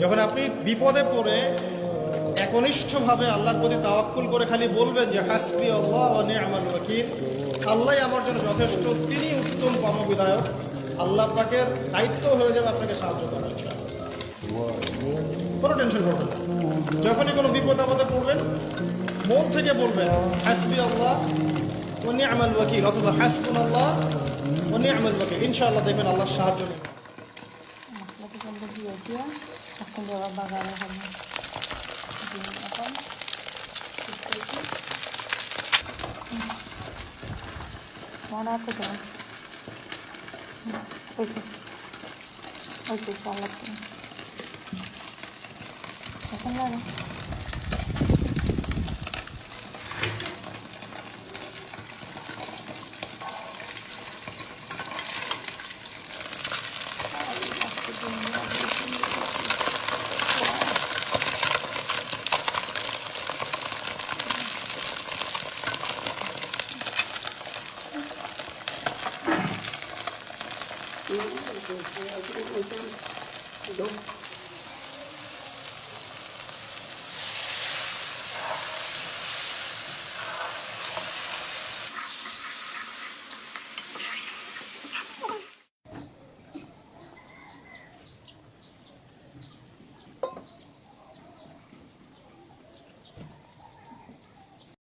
যখন আপনি বিপদে পড়ে, একনিষ্ঠভাবে আল্লাহর প্রতি তাওয়াক্কুল করে খালি বলবেন যে, হাসবি আল্লাহ নি'মাল ওয়াকিল। আল্লাহ আমার জন্য যথেষ্ট তিনি উত্তম কর্মবিধায়ক। আল্লাহ পাকের দায়িত্ব হয়ে যাবে আপনাকে সাহায্য করার কোনো টেনশন করবেন যখনই কোনো বিপদ আপদে পড়বেন, মন থেকে বলবেন, হাসবি আল্লাহ ও নি'মাল ওয়াকিল, অথবা, হাসবুন আল্লাহ ও নি'মাল ওয়াকিল। ইনশাআল্লাহ দেখবেন আল্লাহর সাহায্য নেবেন। Acum de la bagarea asta. Din acolo. Mana cu de Uite. Uite, s-a lăptat. Acum la da. Thank you. 嗯，对，还有这个豆浆，对。